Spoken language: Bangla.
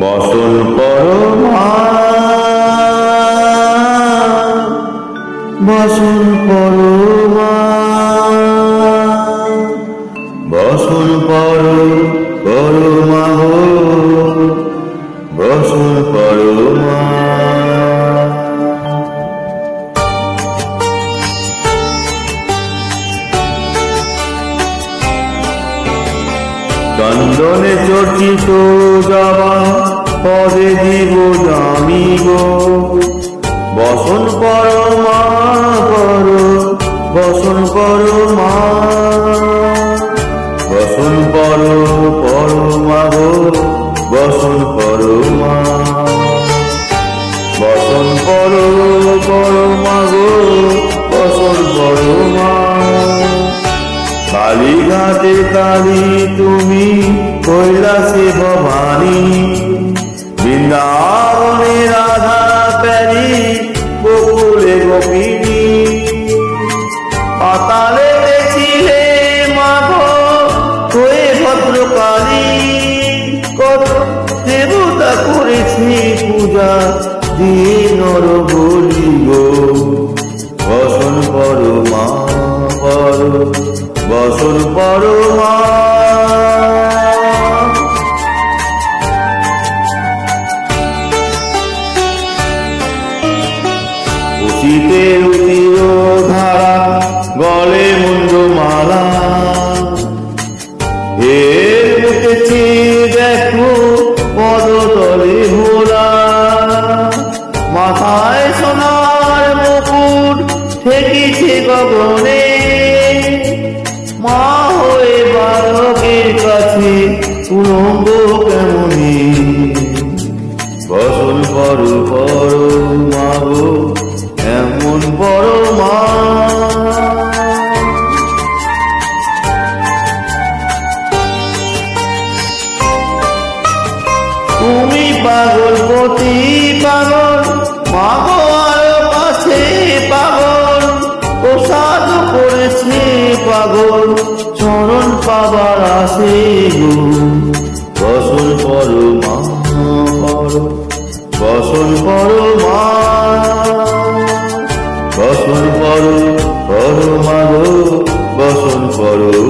বসন পরমা। বসন পরমা। বসন পর পরমা বসন পরমা চন্দনে চর্চিত যাবা পদে দিব জামি গো। বসন পরমা কর বসন পরমা বসন পর মা গো, বসন পরমা কালীঘাটে কালী তুমি কৈলাসে ভবানী। বৃন্দাবনে রাধা প্যারি বকুলে গোপিনী। পাতালে দেখছিলে মাঘ হয়ে ভদ্রকালী। কত দেবতা করেছি পূজা দিয়ে নর বলি গো। উচিতে উচির ধারা গলে মুন্ড মালা, এর উঠেছি দেখো পদতলে ভোলা মাথায় সোনার মুকুট ঠেকিছে গগনে। মা উলঙ্গ কেমনি? বসন পর পর মা এমন বড় মা। তুমি পাগল, পতি পাগল, মাগো আরও কাছে পাগল, প্রসাদ করেছে পাগল। চরণ পাবার আসে গো। বসন পরো মা পরো বসন পরো মা বসন পরো পরো মা গো। বসন পরো